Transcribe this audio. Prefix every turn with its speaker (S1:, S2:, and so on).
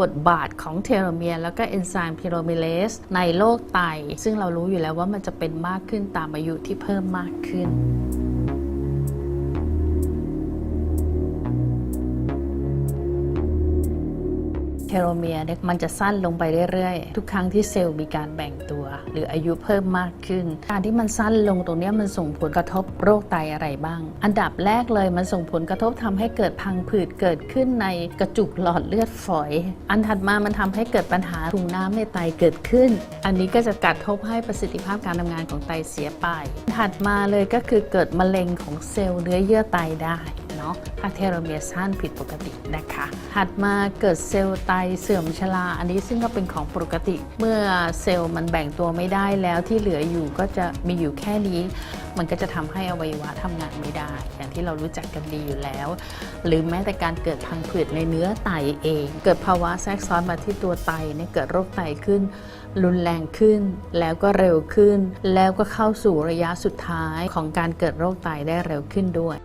S1: บทบาทของเทโลเมียร์แล้วก็เอนไซม์พิโรเมเลสในโรคไต ซึ่งเรารู้อยู่แล้วว่ามันจะเป็นมากขึ้นตามอายุที่เพิ่มมากขึ้น เทโลเมียร์เนี่ยมันจะสั้นลงไปเรื่อยๆ ทุกครั้งที่เซลล์มีการแบ่งตัว หรืออายุเพิ่มมากขึ้น การที่มันสั้นลงตรงนี้มันส่งผลกระทบโรคไตอะไรบ้าง อันดับแรกเลยมันส่งผลกระทบทำให้เกิดพังผืดเกิดขึ้นในกระจุกหลอดเลือดฝอย อันถัดมามันทำให้เกิดปัญหาถุงน้ำในไตเกิดขึ้น อันนี้ก็จะกระทบให้ประสิทธิภาพการทำงานของไตเสียไป ถัดมาเลยก็คือเกิดมะเร็งของเซลล์เนื้อเยื่อไตได้ เนาะถ้าเทโลเมียร์สั้นผิดปกตินะคะ ถัดมาเกิดเซลล์ไตเสื่อมชราอันนี้ซึ่งก็เป็นของปกติ เมื่อเซลล์มันแบ่งตัวไม่ได้แล้วที่เหลืออยู่ก็จะมีอยู่แค่นี้ มันก็จะทำให้อวัยวะทำงานไม่ได้ อย่างที่เรารู้จักกันดีอยู่แล้ว หรือแม้แต่การเกิดพังผืดในเนื้อไตเอง เกิดภาวะแทรกซ้อนมาที่ตัวไตเนี่ยเกิดโรคไตขึ้น รุนแรงขึ้น แล้วก็เร็วขึ้น แล้วก็เข้าสู่ระยะสุดท้ายของการเกิดโรคไตได้เร็วขึ้นด้วย